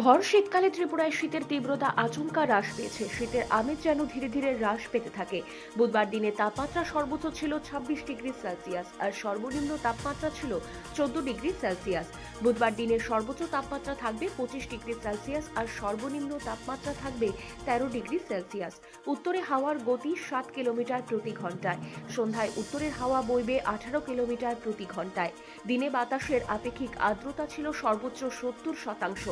ভর শীতকালে ত্রিপুরায় শীতের তীব্রতা আচমকা হ্রাস পেয়েছে। শীতের আমেজ যেন ধীরে ধীরে হ্রাস পেতে থাকে। বুধবার দিনে তাপমাত্রা সর্বোচ্চ ছিল ছাব্বিশ ডিগ্রি সেলসিয়াস আর সর্বনিম্ন তাপমাত্রা ছিল চোদ্দ ডিগ্রি সেলসিয়াস। বুধবার দিনের সর্বোচ্চ তাপমাত্রা থাকবে পঁচিশ ডিগ্রি সেলসিয়াস আর সর্বনিম্ন তাপমাত্রা থাকবে তেরো ডিগ্রি সেলসিয়াস। উত্তরে হাওয়ার গতি সাত কিলোমিটার প্রতি ঘন্টায়। সন্ধ্যায় উত্তরের হাওয়া বইবে আঠারো কিলোমিটার প্রতি ঘন্টায়। দিনে বাতাসের আপেক্ষিক আর্দ্রতা ছিল সর্বোচ্চ সত্তর শতাংশ,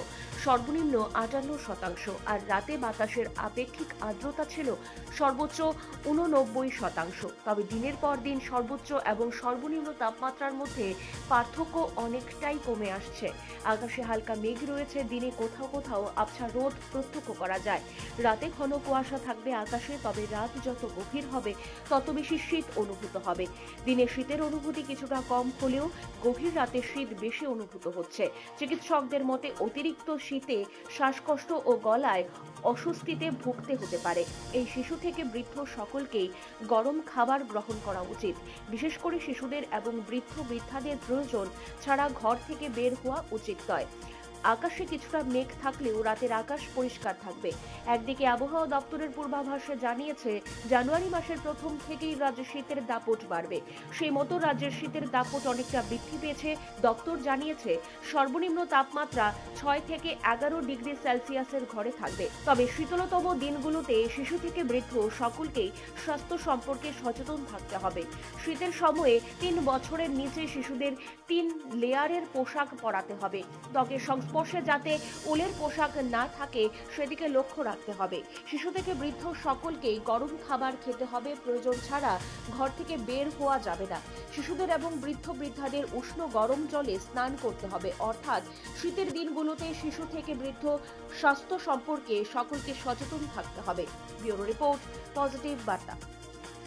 সর্বনিম্ন আটান্ন শতাংশ আর রাতে বাতাসের আপেক্ষিক আর্দ্রতা ছিল সর্বোচ্চ উননব্বই শতাংশ। তবে দিনের পর দিন সর্বোচ্চ এবং সর্বনিম্ন তাপমাত্রার মধ্যে পার্থক্য অনেকটাই কমে আসছে। আকাশে হালকা মেঘ রয়েছে, দিনে কোথাও কোথাও আবছা রোদ প্রত্যক্ষ করা যায়। রাতে ঘন কুয়াশা থাকবে আকাশে, তবে রাত যত গভীর হবে, তত বেশি শীত অনুভূত হবে। দিনে শীতের অনুভূতি কিছুটা কম হলেও গভীর রাতে শীত বেশি অনুভূত হচ্ছে। চিকিৎসকদের মতে, অতিরিক্ত শীতে শ্বাসকষ্ট ও গলায় অস্বস্তিতে ভুগতে হতে পারে। এই শিশু থেকে বৃদ্ধ সকলকেই গরম খাবার গ্রহণ করা উচিত। বিশেষ করে শিশুদের এবং বৃদ্ধ বৃদ্ধাদের প্রয়োজন ছাড়া ঘর থেকে বের হওয়া উচিত নয় আকাশে কিছুটা মেঘ থাকলেও রাতের আকাশ পরিষ্কার থাকবে। একদিকে আবহাওয়া দপ্তরের পূর্বাভাসে জানিয়েছে, জানুয়ারি মাসের প্রথম থেকেই রাজ্যে শীতের দাপট বাড়বে। সেই মতো রাজ্যের শীতের দাপট অনেকটা বৃদ্ধি পেয়েছে। দপ্তর জানিয়েছে, সর্বনিম্ন তাপমাত্রা ছয় থেকে এগারো ডিগ্রি সেলসিয়াসের ঘরে থাকবে। তবে শীতলতম দিনগুলোতে শিশু থেকে বৃদ্ধ সকলকেই স্বাস্থ্য সম্পর্কে সচেতন থাকতে হবে। শীতের সময়ে তিন বছরের নিচে শিশুদের তিন লেয়ারের পোশাক পরাতে হবে। ত্বকের সংস্পর্শে যাতে উলের পোশাক না থাকে, সেদিকে লক্ষ্য রাখতে হবে। শিশু থেকে বৃদ্ধ সকলকেই গরম খাবার খেতে হবে, প্রয়োজন ছাড়া ঘর থেকে বের হওয়া যাবে না। শিশুদের এবং বৃদ্ধ বৃদ্ধাদের উষ্ণ গরম জলে স্নান করতে হবে। অর্থাৎ শীতের দিনগুলোতে শিশু থেকে বৃদ্ধ স্বাস্থ্য সম্পর্কে সকলকে সচেতন থাকতে হবে। ব্যুরো রিপোর্ট, পজিটিভ বার্তা।